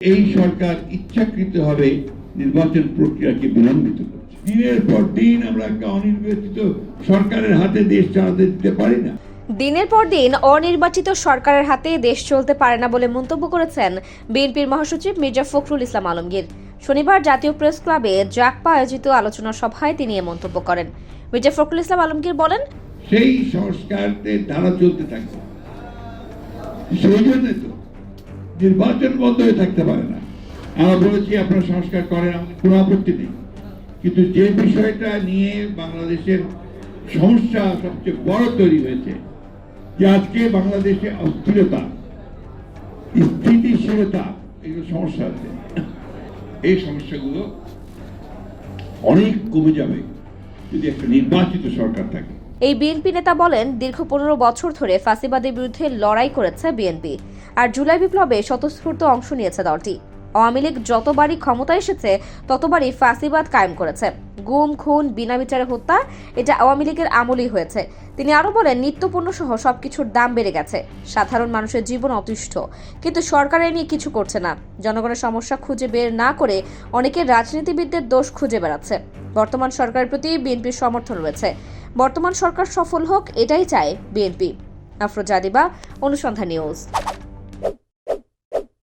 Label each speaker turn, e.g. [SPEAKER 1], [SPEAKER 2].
[SPEAKER 1] এই সরকার ইচ্ছাকৃতভাবে নির্বাচন প্রক্রিয়াকে বিলম্বিত করছে। দিনের পর দিন আমরা একটা অনির্বাচিত সরকারের হাতে দেশ চালাতে দিতে পারি না।
[SPEAKER 2] দিনের পর দিন অনির্বাচিত সরকারের হাতে দেশ চলতে পারে না বলে মন্তব্য করেছেন বিএনপির মহাসচিব মির্জা ফখরুল ইসলাম আলমগীর। শনিবার জাতীয় প্রেস ক্লাবে জাকপা আয়োজিত আলোচনা সভায় তিনি এ মন্তব্য করেন। মির্জা ফখরুল ইসলাম আলমগীর বলেন
[SPEAKER 1] সেই সংস্কারের ধারা চলতে থাকবে। সেই জন্য তো নির্বাচন বন্ধ হয়ে থাকতে পারে না। আমরা বলেছি, আপনারা সংস্কার করেন, আমাদের কোনো আপত্তি নেই। কিন্তু যে বিষয়টা নিয়ে বাংলাদেশের সমস্যা সবচেয়ে বড় তৈরি হয়েছে, যে আজকে বাংলাদেশে অস্থিরতা, স্থিতিশীলতা, এগুলো সমস্যা আছে এই সমস্যাগুলো অনেক কমে যাবে যদি একটা নির্বাচিত সরকার থাকে।
[SPEAKER 2] এই বিএনপি নেতা বলেন, দীর্ঘ পনেরো বছর ধরে ফাঁসিবাদের বিরুদ্ধে লড়াই করেছে বিএনপি। আর জুলাই বিপ্লবে স্বতঃস্ফূর্ত অংশ নিয়েছে দলটি। আওয়ামী লীগ যতবারই ক্ষমতায় এসেছে, ততবারই ফাঁসিবাদ কায়েম করেছে। গুম, খুন, বিনা বিচারে হত্যা, এটা আওয়ামী লীগের আমলেই হয়েছে। তিনি আরও বলেন, নিত্যপণ্য সহ সবকিছুর দাম বেড়ে গেছে। সাধারণ মানুষের জীবন অতিষ্ঠ। কিন্তু সরকার এ নিয়ে কিছু করছে না। জনগণের সমস্যা খুঁজে বের না করে অনেকে রাজনীতিবিদদের দোষ খুঁজে বেড়াচ্ছে। বর্তমান সরকারের প্রতি বিএনপির সমর্থন রয়েছে। বর্তমান সরকার সফল হোক এটাই চায় বিএনপি। আফরোজা দিবা অনুসন্ধান নিউজ।